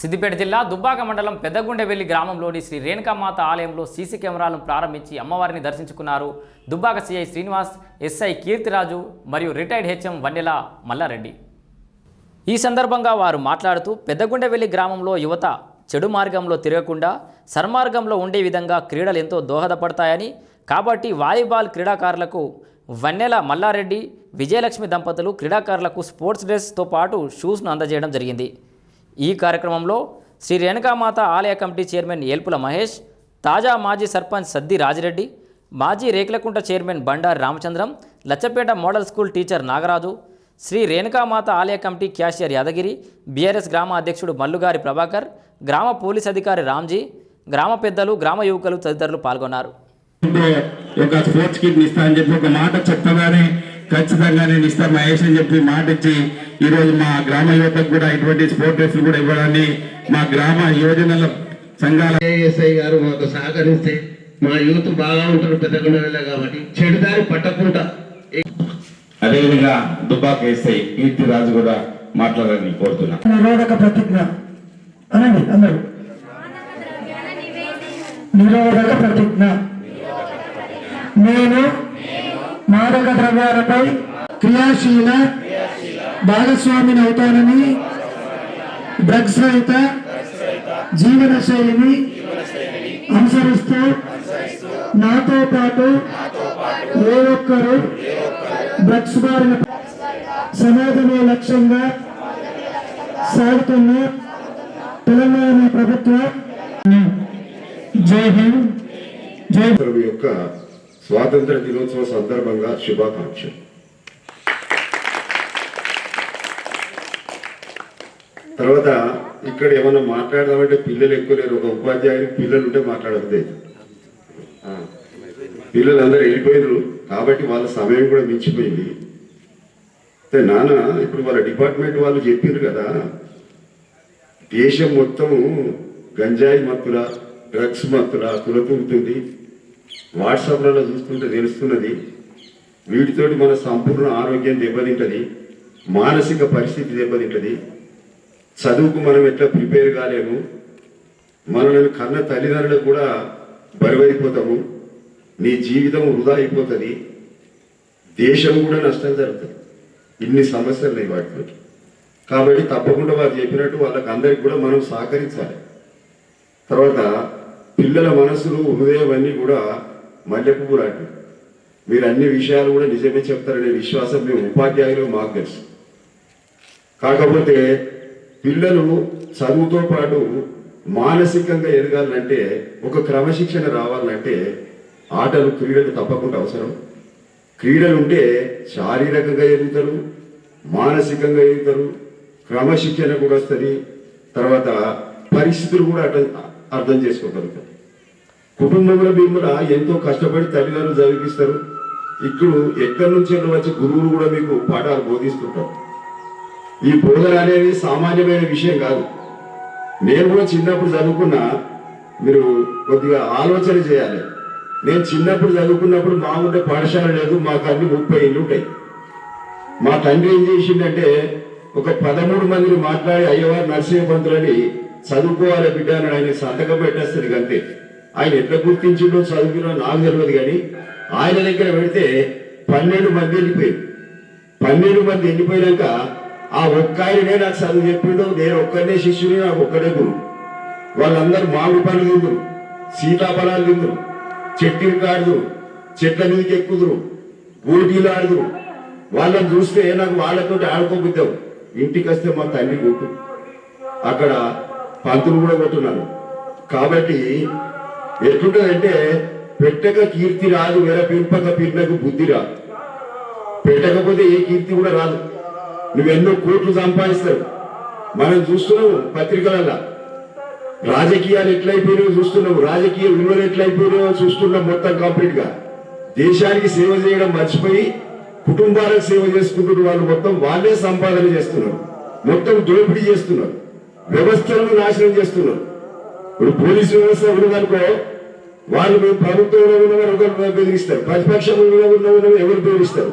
సిద్దిపేట జిల్లా దుబ్బాక మండలం పెద్దగుండెవెల్లి గ్రామంలోని శ్రీ రేణుకామాత ఆలయంలో సీసీ కెమెరాలను ప్రారంభించి అమ్మవారిని దర్శించుకున్నారు. దుబ్బాక సిఐ శ్రీనివాస్ ఎస్ఐ కీర్తిరాజు మరియు రిటైర్డ్ హెచ్ఎం వన్నెల మల్లారెడ్డి. ఈ సందర్భంగా వారు మాట్లాడుతూ పెద్దగుండెవెల్లి గ్రామంలో యువత చెడు మార్గంలో తిరగకుండా సన్మార్గంలో ఉండే విధంగా క్రీడలు ఎంతో దోహదపడతాయని కాబట్టి వాలీబాల్ క్రీడాకారులకు వన్నెల మల్లారెడ్డి విజయలక్ష్మి దంపతులు క్రీడాకారులకు స్పోర్ట్స్ డ్రెస్తో పాటు షూస్ను అందజేయడం జరిగింది. ఈ కార్యక్రమంలో శ్రీ రేణుకామాత ఆలయ కమిటీ చైర్మన్ ఏల్పుల మహేష్ తాజా మాజీ సర్పంచ్ సద్ది రాజిరెడ్డి మాజీ Rekulakunta chairman Bandari Ramachandram Lachhapeta model school teacher Nagaraju Shri Renukamata ఆలయ కమిటీ క్యాషియర్ యాదగిరి బీఆర్ఎస్ గ్రామ అధ్యక్షుడు మల్లుగారి ప్రభాకర్ గ్రామ పోలీస్ అధికారి రామ్జీ గ్రామ పెద్దలు గ్రామ యువకులు తదితరులు పాల్గొన్నారు. ఒక స్పోర్ట్స్ కిట్ ఇస్తా అని చెప్పి ఒక మాట ఖచ్చితంగా నేను ఇస్తా మహేష్ అని చెప్పి మాట ఇచ్చి ఈ రోజు మా గ్రామ యువతకు కూడా ఇటువంటి స్పోర్ట్ డ్రెస్లు కూడా ఇవ్వడాన్ని మా గ్రామ యువజనుల సంఘాల ఏఎస్ఐ గారు మాకు సహకరిస్తే మా యూత్ బాగా ఉంటారు పెద్దగుండలే కాబట్టి. చెడుదారి పట్టకుండా అదేవిధంగా దుబ్బాక ఎస్ఐ కీర్తి రాజు కూడా మాట్లాడాలని కోరుతున్నా. నిరోధక ప్రతిజ్ఞ. అనండి అందరూ. నిరోధక ప్రతిజ్ఞ. నేను మాదక ద్రవ్యాలపై క్రియాశీల భాగస్వామిని అవుతానని డ్రగ్స్ రహిత జీవన శైలిని అనుసరిస్తూ నాతో పాటు ఏ ఒక్కరు డ్రగ్స్ బారిన సమాజమే లక్ష్యంగా సాగుతున్న తెలంగాణ ప్రభుత్వం. జై హింద్. జై యొక్క స్వాతంత్ర దినోత్సవ సందర్భంగా శుభాకాంక్షలు. తర్వాత ఇక్కడ ఏమన్నా మాట్లాడదామంటే పిల్లలు ఎక్కువ లేరు. ఒక ఉపాధ్యాయులు పిల్లలు ఉంటే మాట్లాడద్దు పిల్లలు అందరూ వెళ్ళిపోయినారు కాబట్టి వాళ్ళ సమయం కూడా మించిపోయింది. అయితే నాన్న ఇప్పుడు వాళ్ళ డిపార్ట్మెంట్ వాళ్ళు చెప్పారు కదా దేశం మొత్తము గంజాయి మత్తుల డ్రగ్స్ మత్తుల తులతూగుతుంది. వాట్సాప్లలో చూస్తుంటే తెలుస్తున్నది వీటితోటి మన సంపూర్ణ ఆరోగ్యం దెబ్బతింటది మానసిక పరిస్థితి దెబ్బతింటది. చదువుకు మనం ఎట్లా ప్రిపేర్ కాలేము మనల్ని కన్న తల్లిదండ్రులకు కూడా బరువైపోతాము నీ జీవితం వృధా అయిపోతుంది దేశం కూడా నష్టం జరుగుతుంది. ఇన్ని సమస్యలు ఉన్నాయి వాటిలో. కాబట్టి తప్పకుండా వారు చెప్పినట్టు వాళ్ళకి అందరికి కూడా మనం సహకరించాలి. తర్వాత పిల్లల మనసులు హృదయం అన్నీ కూడా మల్లెపువ్వు లాంటివి మీరు అన్ని విషయాలు కూడా నిజమే చెప్తారనే విశ్వాసం మేము ఉపాధ్యాయులు మాకు తెలుసు కాకపోతే పిల్లలు చదువుతో పాటు మానసికంగా ఎదగాలంటే ఒక క్రమశిక్షణ రావాలంటే ఆటలు క్రీడలు తప్పకుండా అవసరం. క్రీడలు ఉంటే శారీరకంగా ఎదుగుతారు మానసికంగా ఎదుగుతారు క్రమశిక్షణ కూడా వస్తుంది తర్వాత పరిస్థితులు కూడా అర్థం అర్థం చేసుకోగలుగుతారు. కుటుంబంలో మీరు కూడా ఎంతో కష్టపడి తల్లిదండ్రులు చదివిస్తారు ఇప్పుడు ఎక్కడి నుంచి వచ్చే గురువులు కూడా మీకు పాఠాలు బోధిస్తుంటారు? ఈ బోధన అనేది సామాన్యమైన విషయం కాదు. నేను కూడా చిన్నప్పుడు చదువుకున్నా మీరు కొద్దిగా ఆలోచన చేయాలి. నేను చిన్నప్పుడు చదువుకున్నప్పుడు మా ఉండే పాఠశాల లేదు మాకు అన్ని ముప్పై ఇళ్ళు ఉంటాయి. మా తండ్రి ఏం చేసిందంటే ఒక పదమూడు మందిని మాట్లాడి అయ్యవారు నరసింహ పంతులని చదువుకోవాలి బిడ్డ అని ఆయన సంతకం పెట్టేస్తుంది అంతే. ఆయన ఎట్లా గుర్తించిండో చదువుకున్నా నాకు తెలియదు కానీ ఆయన దగ్గర పెడితే పన్నెండు మంది వెళ్ళిపోయారు. పన్నెండు మంది వెళ్ళిపోయినాక ఆ ఒక్క ఆయననే నాకు చదువు చెప్పిండు నేను ఒక్కనే శిష్యుని నాకు ఒక్కడే గురువు. వాళ్ళందరూ మామిడి పళ్ళు తిందరు సీతాఫలాలు తిందరు చెట్టు కాడుదురు చెట్ల మీదకి ఎక్కుదురు గోటీలు ఆడుదురు వాళ్ళని చూస్తే నాకు వాళ్ళతో ఆడుకోబుద్దాం ఇంటికి వస్తే మా తండ్రి కొట్టు. అక్కడ పంతులు కూడా కొట్టున్నాను కాబట్టి ఎట్లుంటదంటే పెట్టక కీర్తి రాదు వేరే పిన్నకు బుద్ధి రాదు. పెట్టకపోతే ఏ కీర్తి కూడా రాదు. నువ్వెన్నో కోట్లు సంపాదిస్తావు. మనం చూస్తున్నావు పత్రికలలో రాజకీయాలు ఎట్లయిపోయినాయో చూస్తున్నావు రాజకీయ విలువలు ఎట్లయిపోయినాయో చూస్తున్నాం మొత్తం కంప్లీట్గా. దేశానికి సేవ చేయడం మర్చిపోయి కుటుంబాలకు సేవ చేసుకుంటున్న వాళ్ళు మొత్తం వాళ్ళే సంపాదన చేస్తున్నారు. మొత్తం దోపిడీ చేస్తున్నారు. వ్యవస్థలను నాశనం చేస్తున్నారు. ఇప్పుడు పోలీసు వ్యవస్థ ఉన్నదనుకో వాళ్ళు మేము ప్రభుత్వంలో ఉన్నవారు ఒకరు బెదిరిస్తారు. ప్రతిపక్షంలో ఉన్న ఎవరు బెదిరిస్తారు?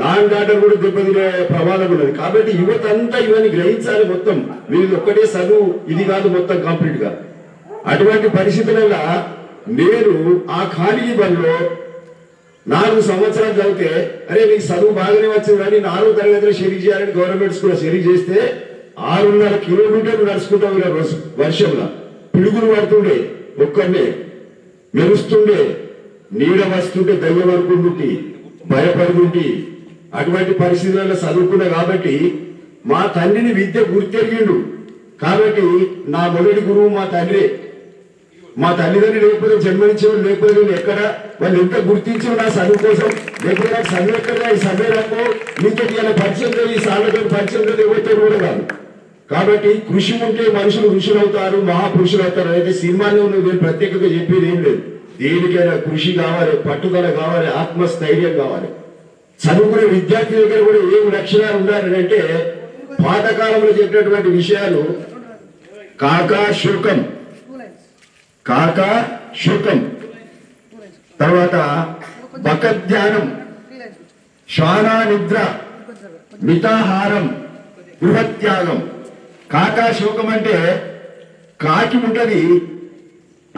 లాండ్ ఆర్డర్ కూడా దెబ్బతినే ప్రమాదం ఉన్నది. కాబట్టి యువత అంతా ఇవన్నీ గ్రహించాలి మొత్తం. వీళ్ళు ఒక్కటే చదువు ఇది కాదు మొత్తం కంప్లీట్గా. అటువంటి పరిస్థితులలో నేను ఆ ఖాళీ బండ్లో నాలుగు సంవత్సరాలు చదివితే అరే నీకు చదువు బాగానే వచ్చింది కానీ నాలుగు తరగతిలో షెరీక్ చేయాలని గవర్నమెంట్ స్కూల్ షెరీక్ చేస్తే ఆరున్నర కిలోమీటర్లు నడుచుకుంటాం ఇలా రోజు వర్షంలో. పిడుగులు పడుతుండే ఒక్కనే మెరుస్తుండే నీడ వస్తుంటే దయ్యం అనుకుంటుంటి భయపడుతుంటి. అటువంటి పరిస్థితులలో చదువుకున్నా కాబట్టి మా తండ్రిని విద్య గుర్తెరిగిండు. కాబట్టి నా మొదటి గురువు మా తండ్రి. మా తల్లిదండ్రులు లేకపోతే జన్మనిచ్చేవాడు లేకపోతే నేను ఎక్కడ వాళ్ళు ఎంత గుర్తించారు నా చదువు కోసం లేకపోతే నాకు చదువు ఎక్కడ ఈ సమయంలో నీతో ఇలా పరిచయం లేదు ఈ సార్లతో పరిచయం లేదు ఎవరితో కూడా కాదు. కాబట్టి కృషి ఉంటే మనుషులు ఋషులు అవుతారు మహాపురుషులు అవుతారు అనేది సినిమాలో నేను ప్రత్యేకంగా చెప్పేది ఏం లేదు. దేనికైనా కృషి కావాలి పట్టుదల కావాలి ఆత్మస్థైర్యం కావాలి. చదువుకునే విద్యార్థి దగ్గర కూడా ఏం లక్షణాలు ఉండాలని అంటే పాతకాలంలో చెప్పినటువంటి విషయాలు కాకా శుకం కాక శుకం తర్వాత బకధ్యానం శ్వానా నిద్ర మితాహారం గృహత్యాగం కాకా శివకం అంటే కాకి ఉంటది.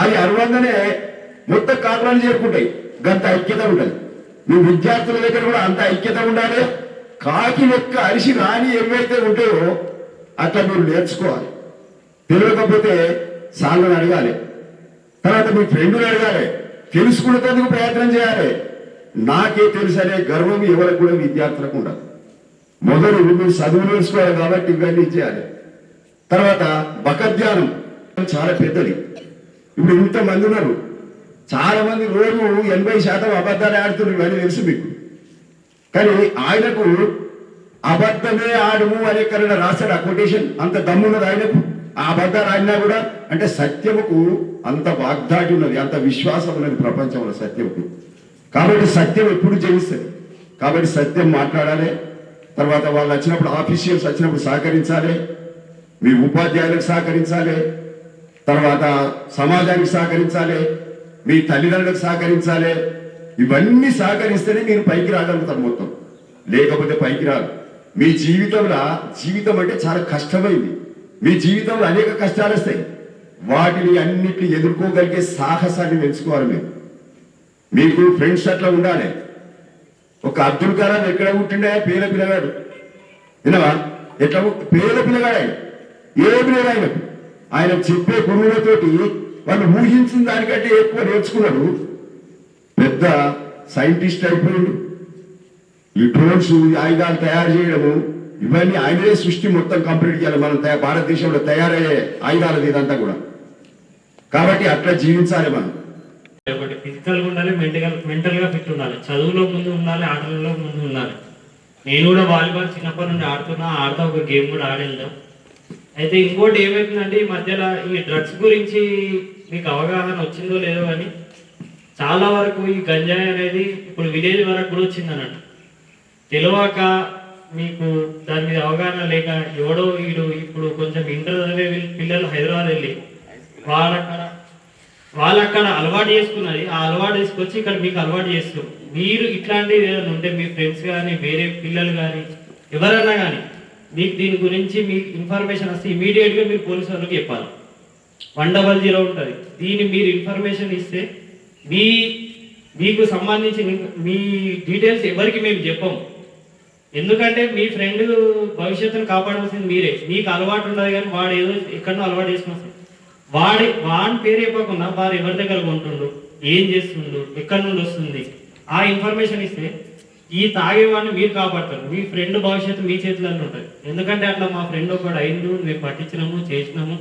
అది అనుబంధనే మొత్తం కాకులను చేరుకుంటాయి. గంత ఐక్యత ఉంటది. మీ విద్యార్థుల దగ్గర కూడా అంత ఐక్యత ఉండాలి. కాకి లెక్క అరిసి రాని ఏవైతే ఉంటాయో అట్లా మీరు నేర్చుకోవాలి. తెలియకపోతే సార్లను అడగాలి. తర్వాత మీ ఫ్రెండ్ని అడగాలి. తెలుసుకునేందుకు ప్రయత్నం చేయాలి. నాకే తెలుసు అనే గర్వం ఎవరికి కూడా విద్యార్థులకు ఉండదు. మొదలు మీరు చదువు నేర్చుకోవాలి కాబట్టి ఇవన్నీ చేయాలి. తర్వాత బకర్ధ్యానం చాలా పెద్దది. ఇప్పుడు ఇంత మంది ఉన్నారు. చాలా మంది రోజు ఎనభై శాతం అబద్ధాలు ఆడుతున్నారు ఇవన్నీ తెలుసు మీకు. కానీ ఆయనకు అబద్ధమే ఆడము అనే కన్నా రాశాడు ఆ కొటేషన్ అంత దమ్మున్నది ఆయనకు. ఆ అబద్ధాలు ఆడినా కూడా అంటే సత్యముకు అంత వాగ్దాటి ఉన్నది అంత విశ్వాసం ఉన్నది ప్రపంచంలో సత్యముకు. కాబట్టి సత్యం ఎప్పుడు జయిస్తుంది? కాబట్టి సత్యం మాట్లాడాలి. తర్వాత వాళ్ళు వచ్చినప్పుడు ఆఫీషియల్స్ వచ్చినప్పుడు సహకరించాలి. మీ ఉపాధ్యాయులకు సహకరించాలి. తర్వాత సమాజానికి సహకరించాలి. మీ తల్లిదండ్రులకు సహకరించాలి. ఇవన్నీ సహకరిస్తేనే మీరు పైకి రాగలుగుతారు మొత్తం. లేకపోతే పైకి రాదు మీ జీవితంలో జీవితం అంటే చాలా కష్టమైంది. మీ జీవితంలో అనేక కష్టాలు వస్తాయి. వాటిని అన్నిటిని ఎదుర్కోగలిగే సాహసాన్ని పెంచుకోవాలి మీరు. మీకు ఫ్రెండ్స్ అట్లా ఉండాలి. ఒక అబ్దుల్ కలాం ఎక్కడ పుట్టిండే? పేద పిల్లగాడు. వినవా ఎట్లా పేద పిల్లగాడే ఏం లేదు ఆయన? ఆయన చెప్పే గురువులతోటి వాళ్ళు ఊహించిన దానికంటే ఎక్కువ నేర్చుకున్నాడు. పెద్ద సైంటిస్ట్ అయిపోయాడు. ఈ డ్రోన్స్ ఆయుధాలు తయారు చేయడము ఇవన్నీ ఆయనే సృష్టి మొత్తం కంప్లీట్ చేయాలి. మనం భారతదేశంలో తయారయ్యే ఆయుధాలది ఇదంతా కూడా. కాబట్టి అట్లా జీవించాలి మనం. ఒకటి ఫిజికల్గా ఉండాలి మెంటల్ మెంటల్గా ఫిట్ ఉండాలి. చదువులో ముందు ఉండాలి ఆటలలో ముందు ఉండాలి. నేను కూడా వాలీబాల్ చిన్నప్పటి నుండి ఆడుతున్నా ఆడతా ఒక గేమ్ కూడా ఆడేద్దాం. అయితే ఇంకోటి ఏమైతుందంటే ఈ మధ్యలో ఈ డ్రగ్స్ గురించి మీకు అవగాహన వచ్చిందో లేదో అని చాలా వరకు ఈ గంజాయి అనేది ఇప్పుడు విలేజ్ వరకు కూడా వచ్చింది అన్నట్టు తెలియక మీకు దాని మీద అవగాహన లేక ఎవడో వీడు ఇప్పుడు కొంచెం ఇంటర్ చదివే పిల్లలు హైదరాబాద్ వెళ్ళి వాళ్ళక్కడ వాళ్ళు అక్కడ అలవాటు చేసుకున్నది. ఆ అలవాటు తీసుకొచ్చి ఇక్కడ మీకు అలవాటు చేస్తారు మీరు ఇట్లాంటివి ఏదైనా ఉంటే మీ ఫ్రెండ్స్ కానీ వేరే పిల్లలు కానీ ఎవరైనా కానీ మీకు దీని గురించి మీకు ఇన్ఫర్మేషన్ వస్తే ఇమీడియట్గా మీరు పోలీసు వాళ్ళకి చెప్పాలి. వన్ డబల్ జీరో ఉంటుంది. దీన్ని మీరు ఇన్ఫర్మేషన్ ఇస్తే మీ మీకు సంబంధించిన మీ డీటెయిల్స్ ఎవరికి మేము చెప్పము ఎందుకంటే మీ ఫ్రెండ్ భవిష్యత్తును కాపాడాల్సింది మీరే. మీకు అలవాటు ఉండదు కానీ వాడు ఏదో ఎక్కడో అలవాటు చేసుకుని వాడి వాడి పేరు చెప్పకుండా వారు ఎవరి దగ్గర కొంటుండు? ఏం చేస్తుండు? ఎక్కడి నుండి వస్తుంది? ఆ ఇన్ఫర్మేషన్ ఇస్తే ఈ తాగేవాడిని మీరు కాపాడతారు. మీ ఫ్రెండ్ భవిష్యత్తు మీ చేతులలో ఉంటుంది. ఎందుకంటే అట్లా మా ఫ్రెండ్ ఒకడు అయిండు మేము పట్టించినాము చేసినాము.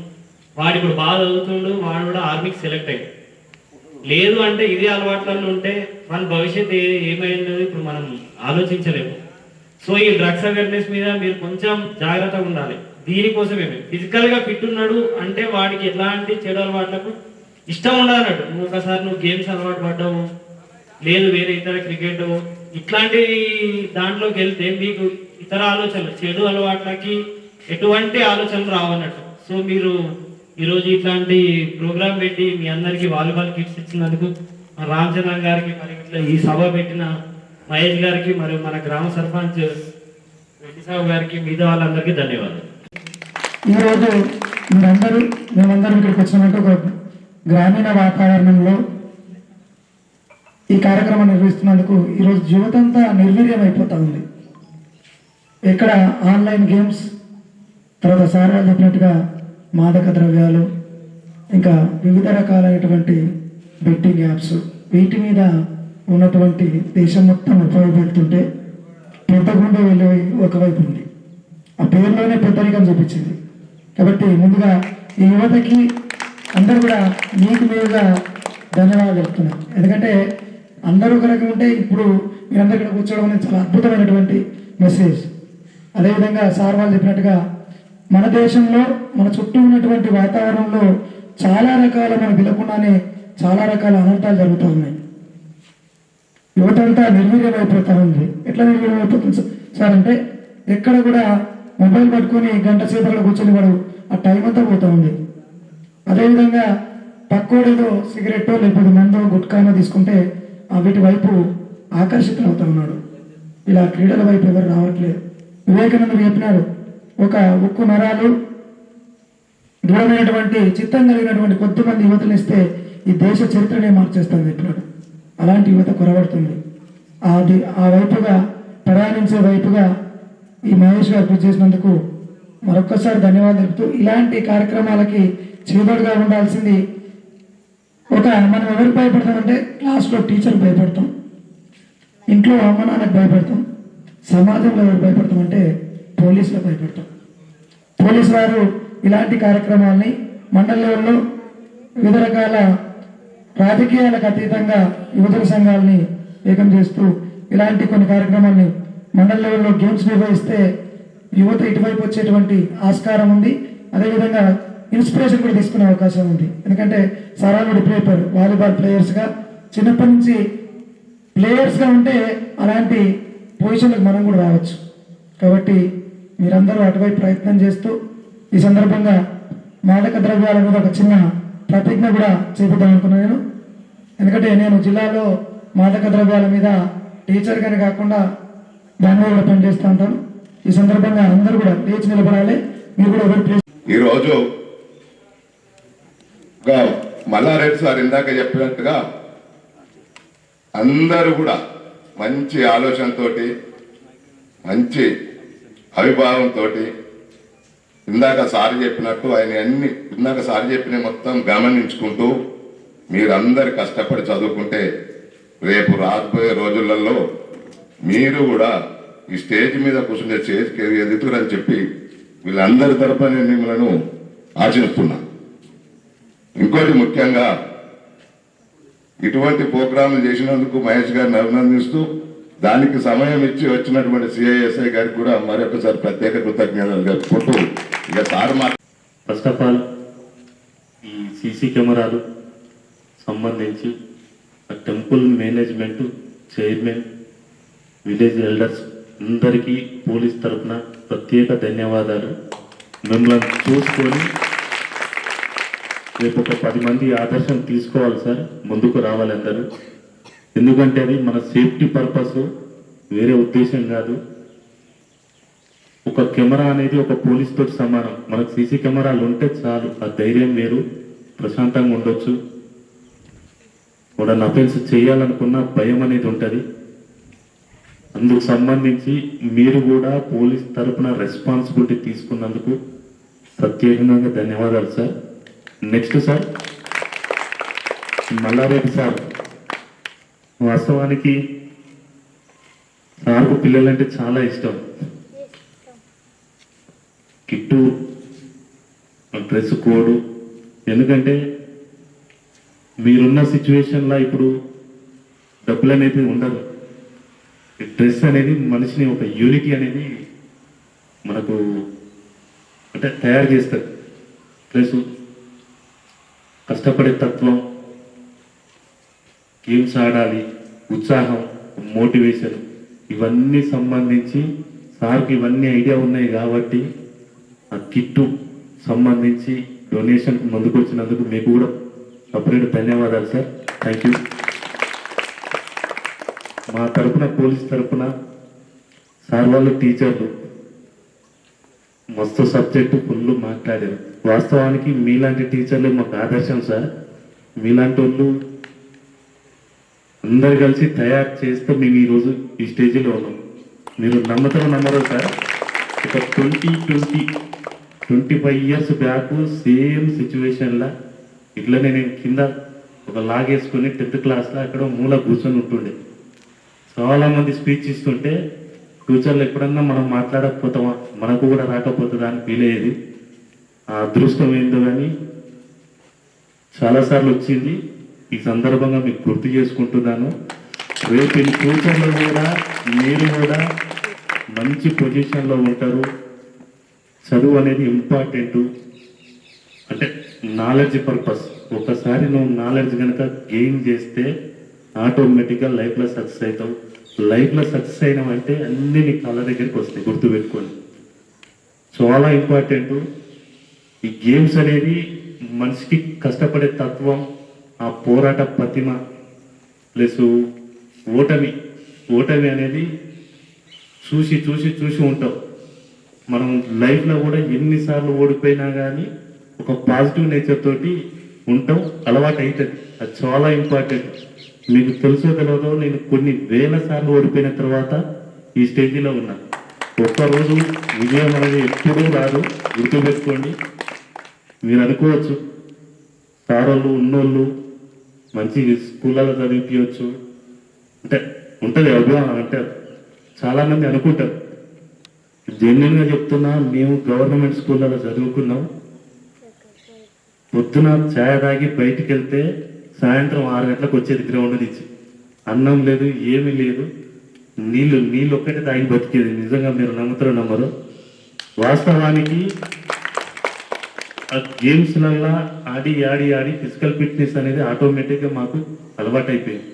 వాడు ఇప్పుడు బాగా చదువుతుండు వాడు కూడా ఆర్మీకి సెలెక్ట్ అయ్యాడు. లేదు అంటే ఇదే అలవాట్లలో ఉంటే మన భవిష్యత్తు ఏ- ఏమైందో ఇప్పుడు మనం ఆలోచించలేము. సో ఈ డ్రగ్స్ అవేర్నెస్ మీద మీరు కొంచెం జాగ్రత్తగా ఉండాలి. దీనికోసమే ఫిజికల్గా ఫిట్ ఉన్నాడు అంటే వాడికి ఎలాంటి చెడు అలవాట్లకు ఇష్టం ఉండదు అన్నట్టు నువ్వు ఒకసారి నువ్వు గేమ్స్ అలవాటు పడ్డావు లేదు వేరే ఇతర క్రికెట్ ఇట్లాంటి దాంట్లోకి వెళ్తే మీకు ఇతర ఆలోచనలు చెడు అలవాట్లకి ఎటువంటి ఆలోచనలు రావన్నట్టు. సో మీరు ఈరోజు ఇట్లాంటి ప్రోగ్రామ్ పెట్టి మీ అందరికి వాలీబాల్ కిట్స్ ఇచ్చినందుకు మన రామచంద్రన్ గారికి మరి ఇట్లా ఈ సభ పెట్టిన మహేష్ గారికి మరియు మన గ్రామ సర్పంచ్ రెడ్డి సాబు గారికి మిగతా వాళ్ళందరికీ ధన్యవాదాలు. ఈరోజు మీరందరూ మేమందరం ఇక్కడికి వచ్చినట్టు ఒక గ్రామీణ వాతావరణంలో ఈ కార్యక్రమం నిర్వహిస్తున్నందుకు ఈరోజు యువతంతా నిర్వీర్యం అయిపోతూ ఉంది ఎక్కడ ఆన్లైన్ గేమ్స్ తర్వాత సారాలు చెప్పినట్టుగా మాదక ద్రవ్యాలు ఇంకా వివిధ రకాలైనటువంటి బెట్టింగ్ యాప్స్ వీటి మీద ఉన్నటువంటి దేశం మొత్తం ఉపయోగపెడుతుంటే పెద్దగుండా వెళ్ళే ఒకవైపు ఉంది. ఆ పేరులోనే పెద్దరికం చూపించింది. కాబట్టి ముందుగా ఈ యువతకి అందరూ కూడా మీకు మీరుగా ధన్యవాదాలు చెప్తున్నాను. ఎందుకంటే అందరూ కనుక ఉంటే ఇప్పుడు మీరందరూ ఇక్కడ కూర్చోవడం అనేది చాలా అద్భుతమైనటువంటి మెసేజ్ అదేవిధంగా సార్ వాళ్ళు చెప్పినట్టుగా మన దేశంలో మన చుట్టూ ఉన్నటువంటి వాతావరణంలో చాలా రకాల మనకు తెలియకుండానే చాలా రకాల అనర్థాలు జరుగుతూ ఉన్నాయి. యువత అంతా నిర్వీర్యం ఉంది. ఎట్లా నిర్వీర్యమైపోతుంది సార్? అంటే ఎక్కడ కూడా మొబైల్ పట్టుకొని గంట సేపు అక్కడ కూర్చొని వాడు ఆ టైం అంతా పోతా ఉంది. అదేవిధంగా పక్కోడేదో సిగరెట్ లేకపోతే మందో గుట్కానో తీసుకుంటే వీటి వైపు ఆకర్షితులు ఉన్నాడు. ఇలా క్రీడల వైపు ఎవరు రావట్లేదు. వివేకానందుడు చెప్పినారు ఒక ఉక్కు నరాలు దృఢమైనటువంటి చిత్తం కలిగినటువంటి కొద్దిమంది యువతలు ఇస్తే ఈ దేశ చరిత్రనే మార్చేస్తాను చెప్పినాడు. అలాంటి యువత కొరబడుతుంది అది ఆ వైపుగా ప్రయాణించే వైపుగా ఈ మహేష్ గారు కృషి చేసినందుకు మరొక్కసారి ధన్యవాదాలు తెలుపుతూ ఇలాంటి కార్యక్రమాలకి చేబడుగా ఉండాల్సింది ఒక మనం ఎవరికి భయపడతామంటే క్లాస్లో టీచర్ భయపడతాం ఇంట్లో అమ్మ నాన్నకు భయపడతాం సమాజంలో ఎవరు భయపడతామంటే పోలీసులకు భయపడతాం. పోలీసు వారు ఇలాంటి కార్యక్రమాల్ని మండల లెవెల్లో వివిధ రకాల రాజకీయాలకు అతీతంగా యువజన సంఘాలని ఏకం చేస్తూ ఇలాంటి కొన్ని కార్యక్రమాల్ని మండల లెవెల్లో గేమ్స్ నిర్వహిస్తే యువత ఇటువైపు వచ్చేటువంటి ఆస్కారం ఉంది. అదేవిధంగా ఇన్స్పిరేషన్ కూడా తీసుకునే అవకాశం ఉంది. ఎందుకంటే సరాలుడి ప్లేపర్ వాలీబాల్ ప్లేయర్స్గా చిన్నప్పటి నుంచి ప్లేయర్స్గా ఉంటే అలాంటి పొజిషన్లకు మనం కూడా రావచ్చు. కాబట్టి మీరందరూ అటువైపు ప్రయత్నం చేస్తూ ఈ సందర్భంగా మాదక ద్రవ్యాల మీద ఒక చిన్న ప్రతిజ్ఞ కూడా చేపిద్దాం అనుకున్నాను నేను. ఎందుకంటే నేను జిల్లాలో మాదక ద్రవ్యాల మీద టీచర్గానే కాకుండా దాని కూడా పనిచేస్తూ ఉంటాను. ఈ సందర్భంగా అందరూ కూడా లేచి నిలబడాలి. మీరు కూడా ఎవరు ఈరోజు మల్లారెడ్డి సార్ ఇందాక చెప్పినట్టుగా అందరూ కూడా మంచి ఆలోచనతోటి మంచి అవిభావంతో ఇందాక సార్ చెప్పినట్టు ఆయన అన్ని ఇందాక సార్ చెప్పిన మొత్తం గమనించుకుంటూ మీరందరు కష్టపడి చదువుకుంటే రేపు రాబోయే రోజులలో మీరు కూడా ఈ స్టేజ్ మీద కూర్చునే స్టేజ్కి ఎదుగుతారని చెప్పి వీళ్ళందరి తరపున నేను మిమ్మల్ని ఆశిస్తున్నా ఇంకోటి ముఖ్యంగా ఇటువంటి ప్రోగ్రాంలు చేసినందుకు మహేష్ గారిని అభినందిస్తూ దానికి సమయం ఇచ్చి వచ్చినటువంటి సిఐఎస్ఐ గారికి కూడా మరొకసారి ప్రత్యేక కృతజ్ఞతలు జరుపుకుంటూ ఇక సార్ మా ఫస్ట్ ఆఫ్ ఆల్ ఈ సీసీ కెమెరాలు సంబంధించి temple management chairman village elders అందరికీ పోలీస్ తరఫున ప్రత్యేక ధన్యవాదాలు. మిమ్మల్ని చూసుకొని రేపు ఒక పది మంది ఆదర్శం తీసుకోవాలి సార్. ముందుకు రావాలి అందరూ. ఎందుకంటే అది మన సేఫ్టీ పర్పస్ వేరే ఉద్దేశం కాదు. ఒక కెమెరా అనేది ఒక పోలీస్ తోటి సమానం. మనకు సీసీ కెమెరాలు ఉంటే చాలు. ఆ ధైర్యం వేరు. ప్రశాంతంగా ఉండొచ్చు. వాడని అఫెన్స్ చేయాలనుకున్న భయం అనేది ఉంటుంది. అందుకు సంబంధించి మీరు కూడా పోలీస్ తరపున రెస్పాన్సిబిలిటీ తీసుకున్నందుకు ప్రత్యేకంగా ధన్యవాదాలు sir. Next sir. Mallareddy sir వాస్తవానికి సార్కు పిల్లలంటే చాలా ఇష్టం. Kit dress code. ఎందుకంటే మీరున్న సిచ్యువేషన్లో ఇప్పుడు డబ్బులు అనేది ఉండదు ఈ డ్రెస్ అనేది మనిషిని ఒక యూనిటీ అనేది మనకు అంటే తయారు చేస్తారు ప్లస్ కష్టపడే తత్వం గేమ్స్ ఆడాలి ఉత్సాహం మోటివేషన్ ఇవన్నీ సంబంధించి సార్కి ఇవన్నీ ఐడియా ఉన్నాయి కాబట్టి ఆ కిట్టు సంబంధించి డొనేషన్ ముందుకు వచ్చినందుకు మీకు కూడా సపరేట్ ధన్యవాదాలు సార్. థ్యాంక్ యూ మా తరపున పోలీస్ తరపున సార్ వాళ్ళు టీచర్లు మస్తు సబ్జెక్టు ఫుల్ మాట్లాడారు. వాస్తవానికి మీలాంటి టీచర్లు మాకు ఆదర్శం సార్. మీలాంటి వాళ్ళు అందరు కలిసి తయారు చేస్తే మేము ఈరోజు ఈ స్టేజ్లో ఉన్నాం. మీరు నమ్మతారో నమ్మరు సార్. ఒక twenty twenty twenty five years back same సిచ్యువేషన్లా ఇట్లనే నేను కింద ఒక లాగేసుకొని టెన్త్ క్లాస్లో అక్కడ మూల కూర్చొని ఉంటుండే. చాలా మంది స్పీచ్ ఇస్తుంటే ఫ్యూచర్లో ఎప్పుడన్నా మనం మాట్లాడకపోతామా? మనకు కూడా రాకపోతుందా అని ఫీల్ అయ్యేది. ఆ అదృష్టం ఏందో కానీ చాలాసార్లు వచ్చింది. ఈ సందర్భంగా మీకు గుర్తు చేసుకుంటున్నాను. రేపు ఇన్ ఫ్యూచర్లో కూడా మీరు కూడా మంచి పొజిషన్లో ఉంటారు. చదువు అనేది ఇంపార్టెంట్ అంటే నాలెడ్జ్ పర్పస్ ఒకసారి నువ్వు నాలెడ్జ్ కనుక గెయిన్ చేస్తే ఆటోమేటిక్గా లైఫ్లో సక్సెస్ అవుతావు. లైఫ్లో సక్సెస్ అయినామంటే అన్నీ నీ కళ్ళ దగ్గరికి వస్తాయి గుర్తుపెట్టుకొని చాలా ఇంపార్టెంట్ ఈ గేమ్స్ అనేది మనిషికి కష్టపడే తత్వం ఆ పోరాట ప్రతిమ ప్లస్ ఓటమి. ఓటమి అనేది చూసి చూసి చూసి ఉంటాం. మనం లైఫ్లో కూడా ఎన్నిసార్లు ఓడిపోయినా కానీ ఒక పాజిటివ్ నేచర్ తోటి ఉంటాం అలవాటు అవుతుంది అది చాలా ఇంపార్టెంట్ మీకు తెలుసో తెలియదో నేను కొన్ని వేల సార్లు ఓడిపోయిన తర్వాత ఈ స్టేజీలో ఉన్నా. ఒక్కరోజు విజయం అనేది ఎప్పుడూ రాదు. గుర్తుపెట్టుకోండి. మీరు అనుకోవచ్చు సారోళ్ళు ఉన్నోళ్ళు మంచి స్కూళ్ళలో చదివిపించవచ్చు అంటే ఉంటుంది అభిమానం అంటే చాలామంది అనుకుంటారు. జెన్యున్గా చెప్తున్నా మేము గవర్నమెంట్ స్కూళ్ళలో చదువుకున్నాం. పొద్దున ఛాయ్ తాగి బయటికి వెళ్తే సాయంత్రం ఆరు గంటలకు వచ్చేది గ్రౌండ్ నుంచి. అన్నం లేదు ఏమీ లేదు. నీళ్ళు నీళ్ళు ఒక్కటే తాగి బతికేది. నిజంగా మీరు నమ్ముతారు నమ్మరు. వాస్తవానికి ఆ గేమ్స్లల్లా ఆడి ఆడి ఆడి ఫిజికల్ ఫిట్నెస్ అనేది ఆటోమేటిక్గా మాకు అలవాటు అయిపోయింది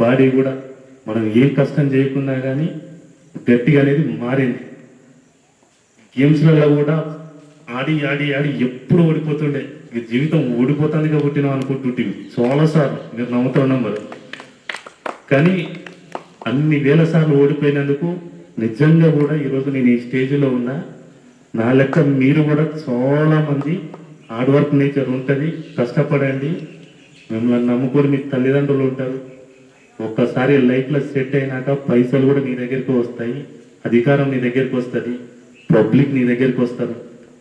బాడీ కూడా మనం ఏం కష్టం చేయకున్నా కానీ గట్టిగా అనేది మారింది. గేమ్స్లలో కూడా ఆడి ఆడి ఆడి ఎప్పుడు ఓడిపోతుండే. ఈ జీవితం ఓడిపోతుంది పుట్టినాం అనుకుంటుంటివి. చాలాసార్లు మీరు నమ్ముతూ ఉన్నాం మరి కానీ అన్ని వేల సార్లు ఓడిపోయినందుకు నిజంగా కూడా ఈరోజు నేను ఈ స్టేజ్లో ఉన్నా నా లెక్క మీరు కూడా చాలా మంది హార్డ్ వర్క్ నేచర్ ఉంటుంది. కష్టపడండి. మిమ్మల్ని నమ్ముకొని మీ తల్లిదండ్రులు ఉంటారు. ఒక్కసారి లైఫ్లో సెట్ అయినాక పైసలు కూడా నీ దగ్గరికి వస్తాయి. అధికారం నీ దగ్గరికి వస్తుంది. పబ్లిక్ నీ దగ్గరికి వస్తారు.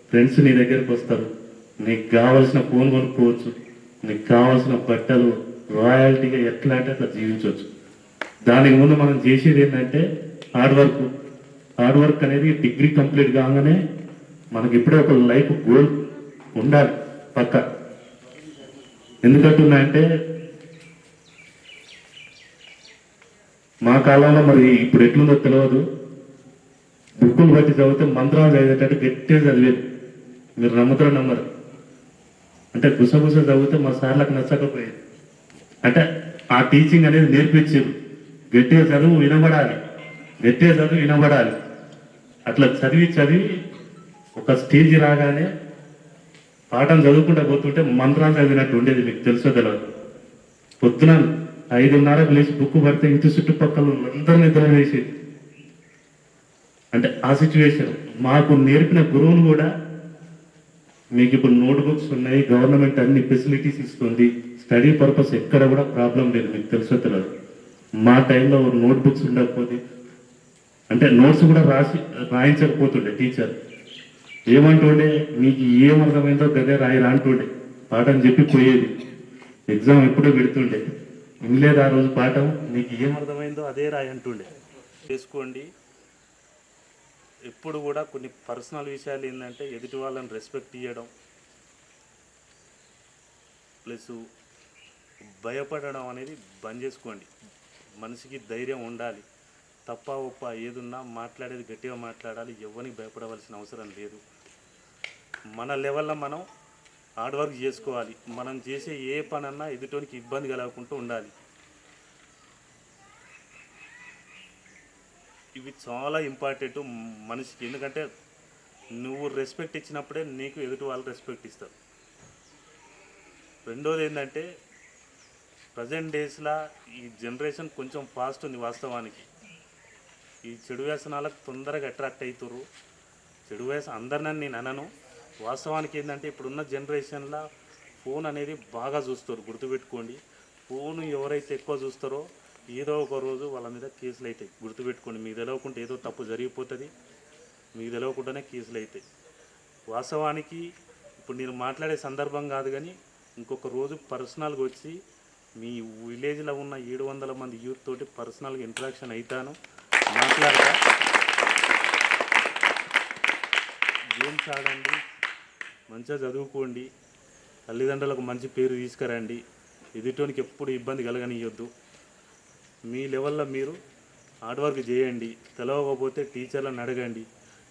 ఫ్రెండ్స్ నీ దగ్గరికి వస్తారు. నీకు కావాల్సిన ఫోన్ కొనుక్కోవచ్చు. నీకు కావాల్సిన బట్టలు రాయల్టీగా ఎట్లా అంటే అట్లా జీవించవచ్చు. దానికి ముందు మనం చేసేది ఏంటంటే హార్డ్ వర్క్ హార్డ్ వర్క్ అనేది డిగ్రీ కంప్లీట్ కాగానే మనకి ఇప్పుడే ఒక లైఫ్ గోల్ ఉండాలి పక్క. ఎందుకంటున్నా అంటే మా కాలంలో మరి ఇప్పుడు ఎట్లుందో తెలియదు బుక్కులు బట్టి చదివితే మంత్రాలు చదివేటట్టు గట్టిగా చదివేది. మీరు నమ్ముతారు నమ్మరు. అంటే గుసగుస చదివితే మా సార్లకు నచ్చకపోయేది. అంటే ఆ టీచింగ్ అనేది నేర్పించారు గట్టిగా చదువు వినబడాలి. గట్టిగా చదువు వినబడాలి. అట్లా చదివి చదివి ఒక స్టేజ్ రాగానే పాఠం చదువుకుంటా పోతుంటే మంత్రాలు చదివినట్టు ఉండేది మీకు తెలుసో తెలియదు పొద్దున ఐదున్నరకు లేచి బుక్ పడితే ఇంటి చుట్టుపక్కల అందరూ నిద్ర వేసేది అంటే ఆ సిచ్యువేషన్ మాకు నేర్పిన గురువులు కూడా మీకు ఇప్పుడు నోట్బుక్స్ ఉన్నాయి గవర్నమెంట్ అన్ని ఫెసిలిటీస్ ఇస్తుంది. స్టడీ పర్పస్ ఎక్కడ కూడా ప్రాబ్లం లేదు మీకు తెలుసో తెలియదు. మా టైంలో నోట్బుక్స్ ఉండకపోతే అంటే నోట్స్ కూడా రాసి రాయించకపోతుండే టీచర్ ఏమంటుండే మీకు ఏం అర్థమైందో గదే రాయిరా అంటుండే. పాఠం చెప్పి పోయేది. ఎగ్జామ్ ఎప్పుడో పెడుతుండే. వినలేదు ఆ రోజు పాఠం. నీకు ఏం అర్థమైందో అదే రాయి అంటుండే. చేసుకోండి. ఎప్పుడు కూడా కొన్ని పర్సనల్ విషయాలు ఏంటంటే ఎదుటి వాళ్ళని రెస్పెక్ట్ ఇవ్వడం ప్లస్ భయపడడం అనేది బంద్ చేసుకోండి. మనిషికి ధైర్యం ఉండాలి. తప్ప ఒప్ప ఏదున్నా మాట్లాడేది గట్టిగా మాట్లాడాలి. ఎవరికి భయపడవలసిన అవసరం లేదు. మన లెవెల్లో మనం హార్డ్ వర్క్ చేసుకోవాలి. మనం చేసే ఏ పనన్నా ఎదుటోనికి ఇబ్బంది కలగకుండా ఉండాలి. ఇవి చాలా ఇంపార్టెంట్ మనిషికి. ఎందుకంటే నువ్వు రెస్పెక్ట్ ఇచ్చినప్పుడే నీకు ఎదుటి వాళ్ళు రెస్పెక్ట్ ఇస్తారు. రెండోది ఏంటంటే ప్రజెంట్ డేస్లో ఈ జనరేషన్ కొంచెం ఫాస్ట్ ఉంది వాస్తవానికి. ఈ చెడు వ్యసనాలకు తొందరగా అట్రాక్ట్ అవుతారు చెడు వ్యసనం అందరినని నేను అనను. వాస్తవానికి ఏంటంటే ఇప్పుడున్న జనరేషన్లో ఫోన్ అనేది బాగా చూస్తారు. గుర్తుపెట్టుకోండి. ఫోన్ ఎవరైతే ఎక్కువ చూస్తారో ఏదో ఒక రోజు వాళ్ళ మీద కేసులు అవుతాయి. గుర్తుపెట్టుకోండి మీకు తెలవకుండా ఏదో తప్పు జరిగిపోతుంది. మీకు తెలవకుండానే కేసులు అవుతాయి. వాస్తవానికి ఇప్పుడు నేను మాట్లాడే సందర్భం కాదు కానీ ఇంకొక రోజు పర్సనల్గా వచ్చి మీ విలేజ్లో ఉన్న ఏడు వందల మంది యూత్ తోటి పర్సనల్గా ఇంటరాక్షన్ అవుతాను మాట్లాడతా. గేమ్స్ ఆడండి మంచిగా చదువుకోండి తల్లిదండ్రులకు మంచి పేరు తీసుకురండి. ఎదుటోనికి ఎప్పుడు ఇబ్బంది కలగనియొద్దు. మీ లెవెల్లో మీరు హార్డ్ వర్క్ చేయండి. తెలవకపోతే టీచర్లను అడగండి.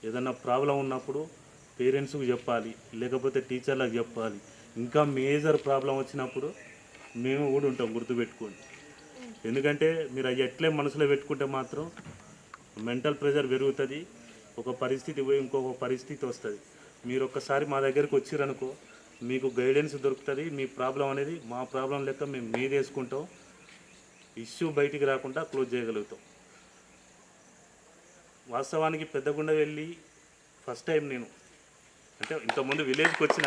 ఏదన్నా ప్రాబ్లం ఉన్నప్పుడు పేరెంట్స్కి చెప్పాలి లేకపోతే టీచర్లకు చెప్పాలి. ఇంకా మేజర్ ప్రాబ్లం వచ్చినప్పుడు మేము కూడా ఉంటాం గుర్తుపెట్టుకోండి. ఎందుకంటే మీరు అవి ఎట్లే మనసులో పెట్టుకుంటే మాత్రం మెంటల్ ప్రెషర్ పెరుగుతుంది ఒక పరిస్థితి పోయి ఇంకొక పరిస్థితి వస్తుంది. మీరు ఒక్కసారి మా దగ్గరికి వచ్చిరనుకో మీకు గైడెన్స్ దొరుకుతుంది మీ ప్రాబ్లం అనేది మా ప్రాబ్లం లెక్క మేము మీదేసుకుంటాం. ఇష్యూ బయటికి రాకుండా క్లోజ్ చేయగలుగుతాం. వాస్తవానికి పెద్దగుండ వెళ్ళి ఫస్ట్ టైం నేను అంటే ఇంతకుముందు విలేజ్కి వచ్చిన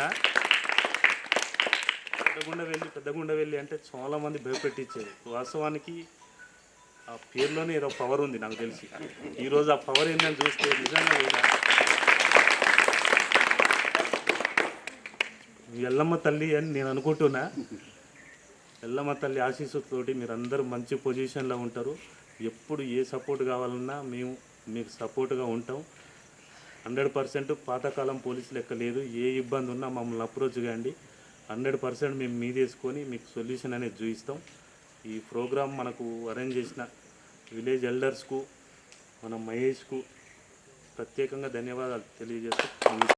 పెద్దగుండ వెళ్ళి పెద్దగుండ వెళ్ళి అంటే చాలామంది భయపెట్టించేది వాస్తవానికి ఆ పేరులోనే ఏదో పవర్ ఉంది నాకు తెలిసి. ఈరోజు ఆ పవర్ ఏందని చూస్తే నిజంగా లేదా? ఎల్లమ్మ తల్లి అని నేను అనుకుంటున్నా. ఎల్లమ్మ తల్లి ఆశీస్సుతోటి మీరు అందరూ మంచి పొజిషన్లో ఉంటారు. ఎప్పుడు ఏ సపోర్ట్ కావాలన్నా మేము మీకు సపోర్ట్గా ఉంటాం. హండ్రెడ్ పర్సెంట్ పాతకాలం పోలీసు లెక్క లేదు. ఏ ఇబ్బంది ఉన్నా మమ్మల్ని అప్రోచ్ కాండి హండ్రెడ్ పర్సెంట్ మేము మీదేసుకొని మీకు సొల్యూషన్ అనేది చూపిస్తాం. ఈ ప్రోగ్రామ్ మనకు అరేంజ్ చేసిన విలేజ్ ఎల్డర్స్కు మన మహేష్కు ప్రత్యేకంగా ధన్యవాదాలు తెలియజేస్తూ